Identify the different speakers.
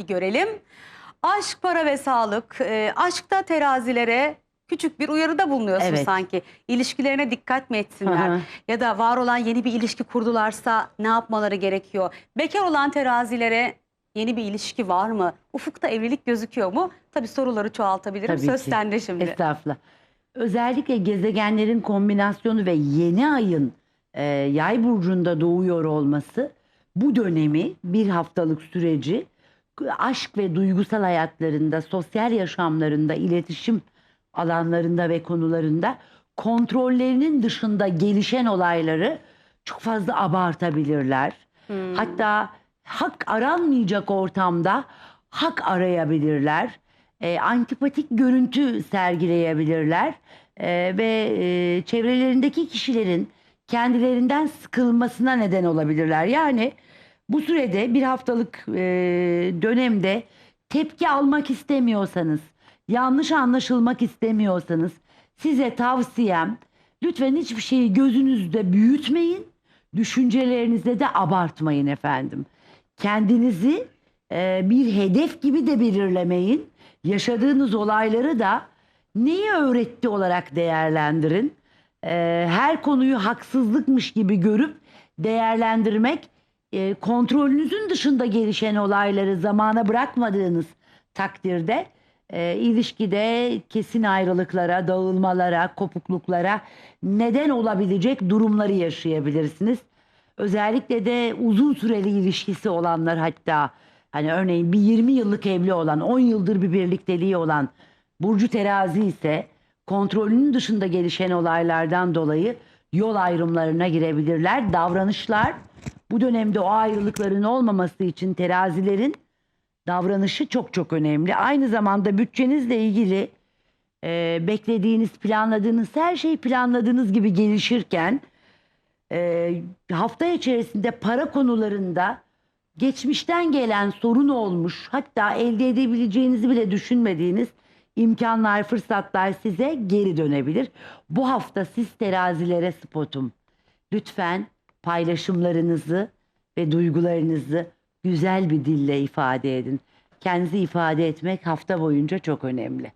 Speaker 1: Bir görelim. Aşk, para ve sağlık. Ee, aşkta terazilere küçük bir uyarıda bulunuyorsun
Speaker 2: Evet.
Speaker 1: sanki. İlişkilerine dikkat mi etsinler? Ya da var olan yeni bir ilişki kurdularsa ne yapmaları gerekiyor? Bekar olan terazilere yeni bir ilişki var mı? Ufukta evlilik gözüküyor mu? Tabii soruları çoğaltabilirim.
Speaker 2: Tabii
Speaker 1: Söz
Speaker 2: ki.
Speaker 1: sende şimdi.
Speaker 2: Estağfurullah. Özellikle gezegenlerin kombinasyonu ve yeni ayın e, yay burcunda doğuyor olması bu dönemi bir haftalık süreci aşk ve duygusal hayatlarında, sosyal yaşamlarında, iletişim alanlarında ve konularında kontrollerinin dışında gelişen olayları çok fazla abartabilirler.
Speaker 1: Hmm.
Speaker 2: Hatta hak aranmayacak ortamda hak arayabilirler. E, antipatik görüntü sergileyebilirler. E, ve e, çevrelerindeki kişilerin kendilerinden sıkılmasına neden olabilirler. Yani bu sürede bir haftalık e, dönemde tepki almak istemiyorsanız, yanlış anlaşılmak istemiyorsanız size tavsiyem lütfen hiçbir şeyi gözünüzde büyütmeyin, düşüncelerinizde de abartmayın efendim. Kendinizi e, bir hedef gibi de belirlemeyin. Yaşadığınız olayları da neyi öğretti olarak değerlendirin. E, her konuyu haksızlıkmış gibi görüp değerlendirmek e, kontrolünüzün dışında gelişen olayları zamana bırakmadığınız takdirde e, ilişkide kesin ayrılıklara, dağılmalara, kopukluklara neden olabilecek durumları yaşayabilirsiniz. Özellikle de uzun süreli ilişkisi olanlar hatta hani örneğin bir 20 yıllık evli olan, 10 yıldır bir birlikteliği olan burcu terazi ise kontrolünün dışında gelişen olaylardan dolayı yol ayrımlarına girebilirler. Davranışlar bu dönemde o ayrılıkların olmaması için terazilerin davranışı çok çok önemli. Aynı zamanda bütçenizle ilgili e, beklediğiniz, planladığınız her şey planladığınız gibi gelişirken e, hafta içerisinde para konularında geçmişten gelen sorun olmuş hatta elde edebileceğinizi bile düşünmediğiniz imkanlar, fırsatlar size geri dönebilir. Bu hafta siz terazilere spotum. Lütfen paylaşımlarınızı ve duygularınızı güzel bir dille ifade edin. Kendinizi ifade etmek hafta boyunca çok önemli.